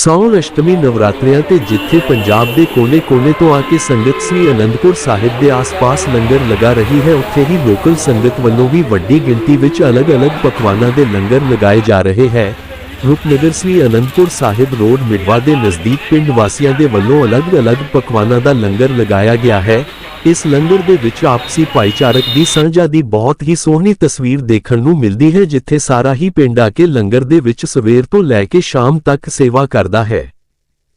ਸੌਣ ਅਸ਼ਟਮੀ ਨਵਰਾਤਰਿਆਂ ਤੇ ਜਿੱਥੇ ਪੰਜਾਬ ਦੇ ਕੋਨੇ-ਕੋਨੇ ਤੋਂ ਆ ਕੇ ਸੰਗਤ ਸ੍ਰੀ ਅਨੰਦਪੁਰ ਸਾਹਿਬ ਦੇ ਆਸ-ਪਾਸ ਲੰਗਰ ਲਗਾ ਰਹੀ ਹੈ, ਉੱਥੇ ਹੀ ਲੋਕਲ ਸੰਗਤ ਵੱਲੋਂ ਵੀ ਵੱਡੀ ਗਿਣਤੀ ਵਿੱਚ ਅਲੱਗ-ਅਲੱਗ ਪਕਵਾਨਾਂ ਦੇ ਲੰਗਰ ਲਗਾਏ ਜਾ ਰਹੇ ਹੈ। ਰੂਪਨਗਰ ਸ੍ਰੀ ਅਨੰਦਪੁਰ ਸਾਹਿਬ ਰੋਡ ਮਿਡਵਾ ਦੇ ਨਜ਼ਦੀਕ ਪਿੰਡ ਵਾਸੀਆਂ ਦੇ ਵੱਲੋਂ ਅਲੱਗ-ਅਲੱਗ ਪਕਵਾਨਾਂ ਦਾ ਲੰਗਰ ਲਗਾਇਆ ਗਿਆ ਹੈ। ਇਸ ਲੰਗਰ ਦੇ ਵਿੱਚ ਆਪਸੀ ਭਾਈਚਾਰਕ ਦੀ ਸਾਂਝਾ ਦੀ ਬਹੁਤ ਹੀ ਸੋਹਣੀ ਤਸਵੀਰ ਦੇਖਣ ਨੂੰ ਮਿਲਦੀ ਹੈ, ਜਿੱਥੇ ਸਾਰਾ ਹੀ ਪਿੰਡ ਆ ਕੇ ਲੰਗਰ ਦੇ ਵਿੱਚ ਸਵੇਰ ਤੋਂ ਲੈ ਕੇ ਸ਼ਾਮ ਤੱਕ ਸੇਵਾ ਕਰਦਾ ਹੈ।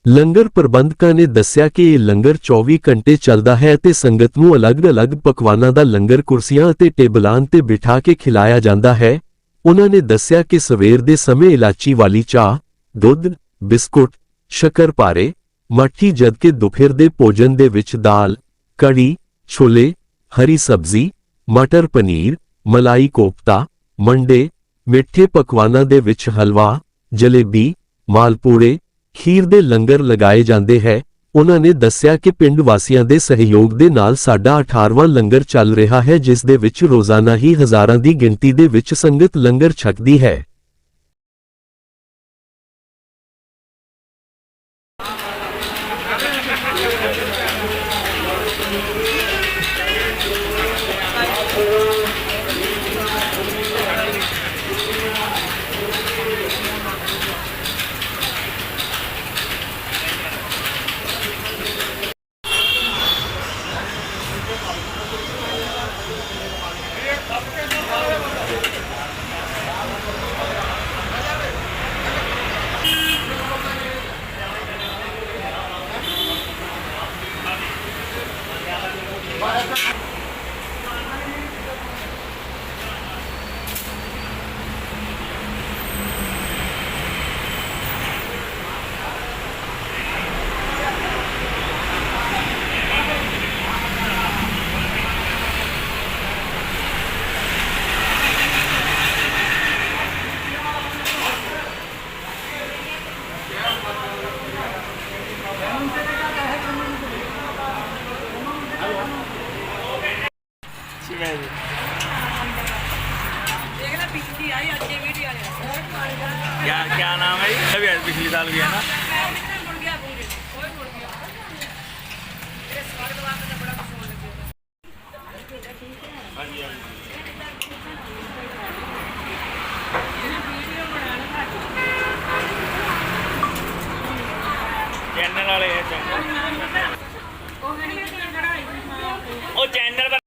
ਲੰਗਰ ਪ੍ਰਬੰਧਕਾਂ ਨੇ ਦੱਸਿਆ ਕਿ ਇਹ ਲੰਗਰ 24 ਘੰਟੇ ਚੱਲਦਾ ਹੈ ਤੇ ਸੰਗਤ ਨੂੰ ਅਲੱਗ-ਅਲੱਗ ਪਕਵਾਨਾਂ ਦਾ ਲੰਗਰ ਕੁਰਸੀਆਂ ਅਤੇ ਟੇਬਲਾਂ ਤੇ ਬਿਠਾ ਕੇ ਖਿਲਾਇਆ ਜਾਂਦਾ ਹੈ। ਉਹਨਾਂ ਨੇ ਦੱਸਿਆ ਕਿ ਸਵੇਰ ਦੇ ਸਮੇਂ ਇਲਾਚੀ ਵਾਲੀ ਚਾਹ, ਦੁੱਧ, ਬਿਸਕੁਟ ਸ਼ੱਕਰਪਾਰੇ ਮੱਠੀ ਜਦਕਿ ਦੁਪਹਿਰ ਦੇ ਭੋਜਨ ਦੇ ਵਿੱਚ ਦਾਲ, ਕੜੀ, ਛੋਲੇ, ਹਰੀ ਸਬਜ਼ੀ, ਮਟਰ ਪਨੀਰ, ਮਲਾਈ ਕੋਫਤਾ, ਮੰਡੇ, ਮਿੱਠੇ ਪਕਵਾਨਾਂ ਦੇ ਵਿੱਚ ਹਲਵਾ, ਜਲੇਬੀ, ਮਾਲਪੂੜੇ, ਖੀਰ ਦੇ ਲੰਗਰ ਲਗਾਏ ਜਾਂਦੇ ਹੈ। ਉਹਨਾਂ ਨੇ ਦੱਸਿਆ ਕਿ ਪਿੰਡ ਵਾਸੀਆਂ ਦੇ ਸਹਿਯੋਗ ਦੇ ਨਾਲ ਸਾਡਾ 18ਵਾਂ ਲੰਗਰ ਚੱਲ ਰਿਹਾ ਹੈ, ਜਿਸ ਦੇ ਵਿੱਚ ਰੋਜ਼ਾਨਾ ਹੀ ਹਜ਼ਾਰਾਂ ਦੀ ਗਿਣਤੀ ਦੇ ਵਿੱਚ ਸੰਗਤ ਲੰਗਰ ਛਕਦੀ ਹੈ। क्या क्या नाम है ये अभी पिछली साल गया ना मुड़ गया मुड़ गया कोई मुड़ गया मेरे स्वागत वास्ते बड़ा कुछ होने लगे ਚੈਨਲ ਵਾਲੇ ਹੈ ਚੈਨਲ ਉਹ ਚੈਨਲ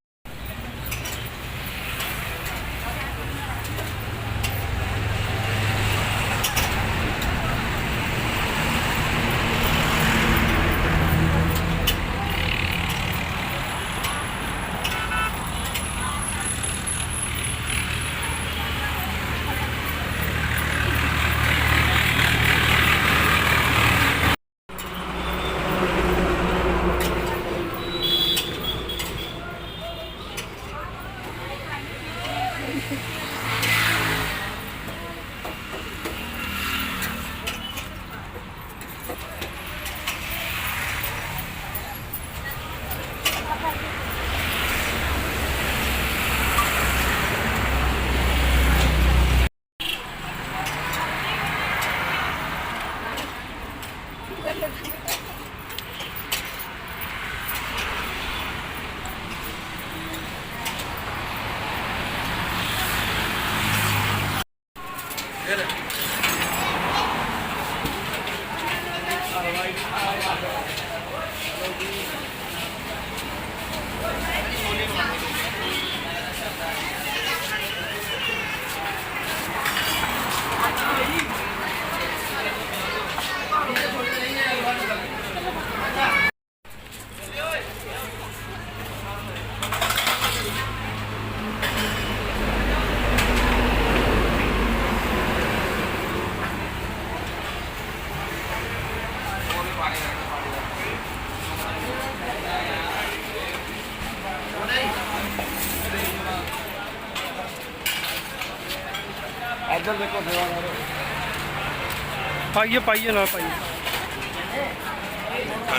ਪਾਈਏ ਪਾਈਏ ਨਾ ਪਾਈਏ।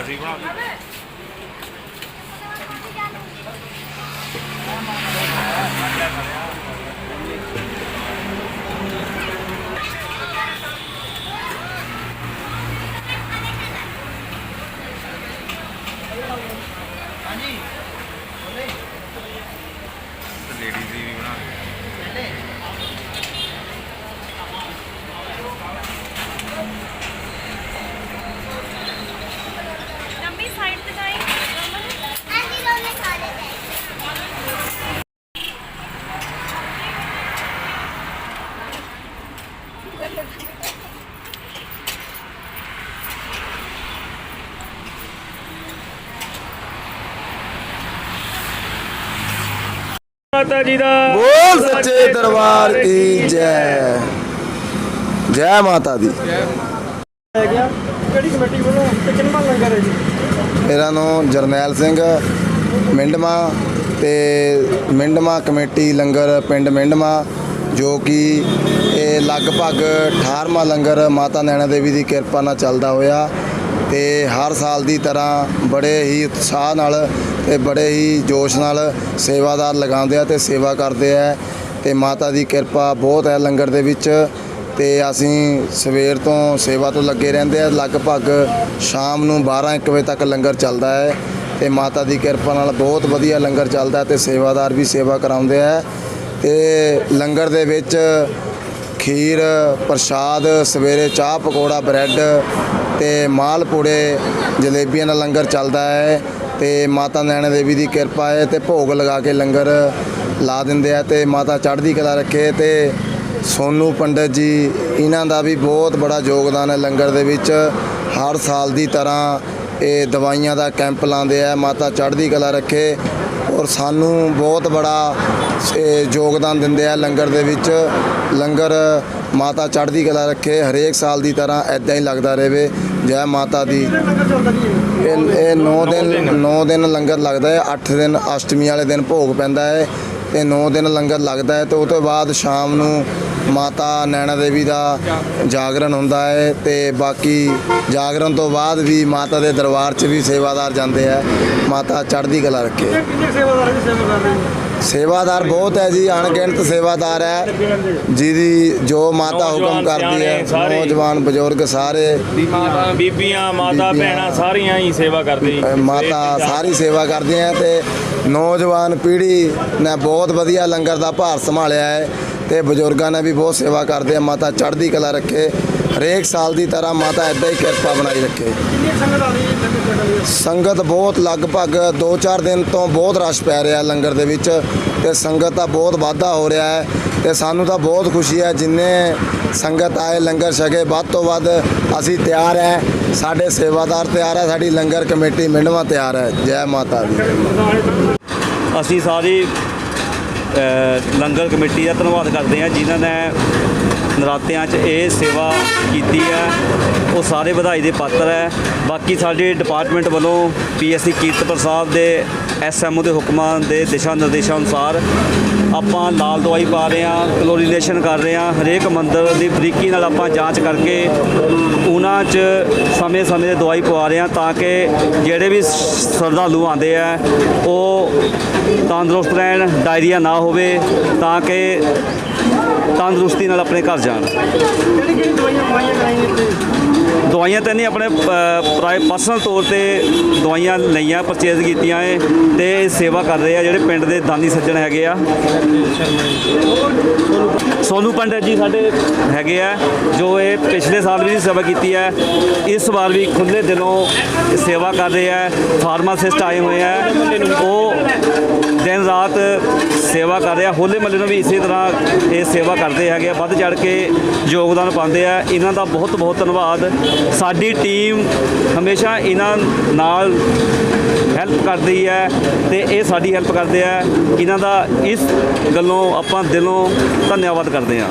ਅਸੀਂ ਬਣਾ ਲਈ। ਮਾਤਾ ਜੀ ਦਾ। ਬੋਲ ਸੱਚੇ ਦਰਬਾਰ ਕੀ ਜੈ। ਜੈ ਮਾਤਾ ਦੀ। ਕਿਹੜੀ ਕਮੇਟੀ ਵੱਲੋਂ ਤੇ ਕਿੰਨਾ ਲੰਗਰ ਹੈ ਜੀ? ਮੇਰਾ ਨਾਮ ਜਰਨੈਲ ਸਿੰਘ ਮਿੰਡਮਾ ਤੇ ਮਿੰਡਮਾ ਕਮੇਟੀ ਲੰਗਰ ਪਿੰਡ ਮਿੰਡਮਾ ਜੋ ਕਿ ਇਹ ਲਗਭਗ 18ਵਾਂ ਲੰਗਰ ਮਾਤਾ ਨੈਣਾ ਦੇਵੀ ਦੀ ਕਿਰਪਾ ਨਾਲ ਚੱਲਦਾ ਹੋਇਆ ਤੇ ਹਰ ਸਾਲ ਦੀ ਤਰ੍ਹਾਂ ਬੜੇ ਹੀ ਉਤਸ਼ਾਹ ਨਾਲ ਤੇ ਬੜੇ ਹੀ ਜੋਸ਼ ਨਾਲ ਸੇਵਾਦਾਰ ਲਗਾਉਂਦੇ ਆ ਤੇ ਸੇਵਾ ਕਰਦੇ ਆ ਤੇ ਮਾਤਾ ਦੀ ਕਿਰਪਾ ਬਹੁਤ ਹੈ ਲੰਗਰ ਦੇ ਵਿੱਚ ਤੇ ਅਸੀਂ ਸਵੇਰ ਤੋਂ ਸੇਵਾ ਤੋਂ ਲੱਗੇ ਰਹਿੰਦੇ ਆ, ਲਗਭਗ ਸ਼ਾਮ ਨੂੰ 12 1 ਵਜੇ ਤੱਕ ਲੰਗਰ ਚੱਲਦਾ ਹੈ ਤੇ ਮਾਤਾ ਦੀ ਕਿਰਪਾ ਨਾਲ ਬਹੁਤ ਵਧੀਆ ਲੰਗਰ ਚੱਲਦਾ ਹੈ ਤੇ ਸੇਵਾਦਾਰ ਵੀ ਸੇਵਾ ਕਰਾਉਂਦੇ ਆ ਤੇ ਲੰਗਰ ਦੇ ਵਿੱਚ ਖੀਰ, ਪ੍ਰਸ਼ਾਦ, ਸਵੇਰੇ ਚਾਹ, ਪਕੌੜਾ, ਬ੍ਰੈਡ ਤੇ ਮਾਲਪੂੜੇ, ਜਲੇਬੀਆਂ ਦਾ ਲੰਗਰ ਚੱਲਦਾ ਹੈ। ਤੇ ਮਾਤਾ ਨੈਣਾ ਦੇਵੀ ਦੀ ਕਿਰਪਾ ਹੈ ਤੇ ਭੋਗ ਲਗਾ ਕੇ ਲੰਗਰ ਲਾ ਦਿੰਦੇ ਆ ਤੇ ਮਾਤਾ ਚੜ੍ਹਦੀ ਕਲਾ ਰੱਖੇ ਤੇ ਸੋਨੂ ਪੰਡਤ ਜੀ, ਇਹਨਾਂ ਦਾ ਵੀ ਬਹੁਤ ਬੜਾ ਯੋਗਦਾਨ ਹੈ ਲੰਗਰ ਦੇ ਵਿੱਚ। ਹਰ ਸਾਲ ਦੀ ਤਰ੍ਹਾਂ ਇਹ ਦਵਾਈਆਂ ਦਾ ਕੈਂਪ ਲਾਉਂਦੇ ਆ, ਮਾਤਾ ਚੜ੍ਹਦੀ ਕਲਾ ਰੱਖੇ ਔਰ ਸਾਨੂੰ ਬਹੁਤ ਬੜਾ ਯੋਗਦਾਨ ਦਿੰਦੇ ਆ ਲੰਗਰ ਦੇ ਵਿੱਚ। ਲੰਗਰ ਮਾਤਾ ਚੜ੍ਹਦੀ ਕਲਾ ਰੱਖੇ ਹਰੇਕ ਸਾਲ ਦੀ ਤਰ੍ਹਾਂ ਐਦਾਂ ਹੀ ਲੱਗਦਾ ਰਹੇ ਜੈ ਮਾਤਾ ਦੀ। ਇਹ ਇਹ 9 ਦਿਨ 9 ਦਿਨ ਲੰਗਰ ਲੱਗਦਾ ਹੈ 8 ਦਿਨ ਅਸ਼ਟਮੀ ਵਾਲੇ ਦਿਨ ਭੋਗ ਪੈਂਦਾ ਹੈ। ਤੇ 9 ਦਿਨ ਲੰਗਰ ਲੱਗਦਾ ਹੈ ਤੇ ਉਹ ਤੋਂ ਬਾਅਦ ਸ਼ਾਮ ਨੂੰ ਮਾਤਾ ਨੈਣਾ ਦੇਵੀ ਦਾ ਜਾਗਰਣ ਹੁੰਦਾ ਹੈ ਤੇ ਬਾਕੀ ਜਾਗਰਣ ਤੋਂ ਬਾਅਦ ਵੀ ਮਾਤਾ ਦੇ ਦਰਬਾਰ 'ਚ ਵੀ ਸੇਵਾਦਾਰ ਜਾਂਦੇ ਆ ਮਾਤਾ ਚੜ੍ਹਦੀ ਕਲਾ ਰੱਖੇ। ਕਿੰਨੇ ਸੇਵਾਦਾਰ ਜੀ ਸੇਵਾ ਕਰ ਰਹੇ ਜੀ? ਸੇਵਾਦਾਰ ਬਹੁਤ ਹੈ ਜੀ ਅਣਗਿਣਤ ਸੇਵਾਦਾਰ ਹੈ। ਜਿਹਦੀ ਜੋ ਮਾਤਾ ਹੁਕਮ ਕਰਦੀ ਹੈ। ਨੌਜਵਾਨ ਬਜ਼ੁਰਗ ਸਾਰੇ। ਬੀਬੀਆਂ ਮਾਤਾ ਭੈਣਾਂ ਸਾਰੀਆਂ ਹੀ ਸੇਵਾ ਕਰਦੇ ਜੀ ਅ, ਮਾਤਾ ਸਾਰੀ ਸੇਵਾ ਕਰਦੇ ਆ ਤੇ ਨੌਜਵਾਨ ਪੀੜ੍ਹੀ ਨੇ ਬਹੁਤ ਵਧੀਆ ਲੰਗਰ ਦਾ ਭਾਰ ਸੰਭਾਲਿਆ ਹੈ ਤੇ ਬਜ਼ੁਰਗਾਂ ਨੇ ਵੀ ਬਹੁਤ ਸੇਵਾ ਕਰਦੇ ਆ। ਮਾਤਾ ਚੜ੍ਹਦੀ ਕਲਾ ਰੱਖੇ ਹਰੇਕ ਸਾਲ ਦੀ ਤਰ੍ਹਾਂ ਮਾਤਾ ਐਦਾਂ ਹੀ ਕਿਰਪਾ ਬਣਾਈ ਰੱਖੇ। ਸੰਗਤ ਬਹੁਤ ਲਗਭਗ 2-4 ਦਿਨ ਤੋਂ ਬਹੁਤ ਰਸ਼ ਪੈ ਰਿਹਾ ਲੰਗਰ ਦੇ ਵਿੱਚ ਤੇ ਸੰਗਤ ਦਾ ਬਹੁਤ ਵਾਧਾ ਹੋ ਰਿਹਾ ਹੈ ਤੇ ਸਾਨੂੰ ਤਾਂ ਬਹੁਤ ਖੁਸ਼ੀ ਹੈ ਜਿੰਨੇ ਸੰਗਤ ਆਏ ਲੰਗਰ ਛਕੇ, ਵੱਧ ਤੋਂ ਵੱਧ ਅਸੀਂ ਤਿਆਰ ਹੈ। ਸਾਡੇ ਸੇਵਾਦਾਰ ਤਿਆਰ ਹੈ, ਸਾਡੀ ਲੰਗਰ ਕਮੇਟੀ ਮਿੰਡਵਾ ਤਿਆਰ ਹੈ। ਜੈ ਮਾਤਾ ਦੀ। ਅਸੀਂ ਸਾਰੀ ਲੰਗਰ ਕਮੇਟੀ ਦਾ ਧੰਨਵਾਦ ਕਰਦੇ ਹਾਂ ਜਿਨ੍ਹਾਂ ਨੇ ਨਰਾਤਿਆਂ 'ਚ ਇਹ ਸੇਵਾ ਕੀਤੀ ਹੈ। ਉਹ ਸਾਰੇ ਵਧਾਈ ਦੇ ਪਾਤਰ ਹੈ। ਬਾਕੀ ਸਾਡੇ ਡਿਪਾਰਟਮੈਂਟ ਵੱਲੋਂ ਪੀਐਸਸੀ ਕੀਰਤਪੁਰ ਸਾਹਿਬ ਦੇ ਐਸਐਮਓ ਦੇ ਹੁਕਮਾਂ ਦੇ ਦਿਸ਼ਾ ਨਿਰਦੇਸ਼ਾਂ ਅਨੁਸਾਰ ਆਪਾਂ ਲਾਲ ਦਵਾਈ ਪਾ ਰਹੇ ਹਾਂ, ਕਲੋਰੀਨੇਸ਼ਨ ਕਰ ਰਹੇ ਹਾਂ। ਹਰੇਕ ਮੰਦਰ ਦੀ ਬਰੀਕੀ ਨਾਲ ਆਪਾਂ ਜਾਂਚ ਕਰਕੇ ਉਹਨਾਂ 'ਚ ਸਮੇਂ-ਸਮੇਂ ਤੇ ਦਵਾਈ ਪਵਾ ਰਹੇ ਹਾਂ ਤਾਂ ਕਿ ਜਿਹੜੇ ਵੀ ਸ਼ਰਧਾਲੂ ਆਉਂਦੇ ਆ, ਉਹ ਤੰਦਰੁਸਤ ਰਹਿਣ, ਡਾਇਰੀਆ ਨਾ ਹੋਵੇ ਤਾਂ ਕਿ ਤੰਦਰੁਸਤੀ ਨਾਲ ਆਪਣੇ ਘਰ ਜਾਣ। ਕਿਹੜੀ ਕਿਹੜੀ ਦਵਾਈਆਂ ਦਵਾਈਆਂ ਕਰਾਈਆਂ ਦਵਾਈਆਂ ਤਾਂ ਨਹੀਂ, ਆਪਣੇ ਪ੍ਰਾਈ ਪਰਸਨਲ ਤੌਰ ਤੇ ਦਵਾਈਆਂ ਲਈਆਂ ਪਰਚੇਜ਼ ਕੀਤੀਆਂ ਏ ਤੇ ਸੇਵਾ ਕਰ ਰਹੇ ਆ ਜਿਹੜੇ ਪਿੰਡ ਦੇ ਦਾਨੀ ਸੱਜਣ ਹੈਗੇ ਆ। ਸੋਨੂ ਪੰਡਤ ਜੀ ਸਾਡੇ ਹੈਗੇ ਆ, ਜੋ ਇਹ ਪਿਛਲੇ ਸਾਲ ਵੀ ਸੇਵਾ ਕੀਤੀ ਹੈ ਇਸ ਵਾਰ ਵੀ ਖੁੱਲੇ ਦਿਲੋਂ ਸੇਵਾ ਕਰ ਰਹੇ ਆ ਫਾਰਮਾਸਿਸਟ ਆਏ ਹੋਏ ਆ। ਉਹ ਦਿਨ ਰਾਤ ਸੇਵਾ ਕਰ ਰਿਹਾ। ਆ ਹੋਲੇ ਮਹੱਲੇ ਨੂੰ ਵੀ ਇਸੇ ਤਰ੍ਹਾਂ ਇਹ ਸੇਵਾ ਕਰਦੇ ਹੈਗੇ ਆ। ਵੱਧ ਚੜ ਕੇ ਯੋਗਦਾਨ ਪਾਉਂਦੇ ਆ। ਇਹਨਾਂ ਦਾ ਬਹੁਤ ਬਹੁਤ ਧੰਨਵਾਦ। ਸਾਡੀ ਟੀਮ ਹਮੇਸ਼ਾ ਇਹਨਾਂ ਨਾਲ ਹੈਲਪ ਕਰਦੀ ਹੈ ਤੇ ਇਹ ਸਾਡੀ ਹੈਲਪ ਕਰਦੇ ਆ। ਇਹਨਾਂ ਦਾ ਇਸ ਗੱਲੋਂ ਆਪਾਂ ਦਿਲੋਂ ਧੰਨਵਾਦ ਕਰਦੇ ਆ।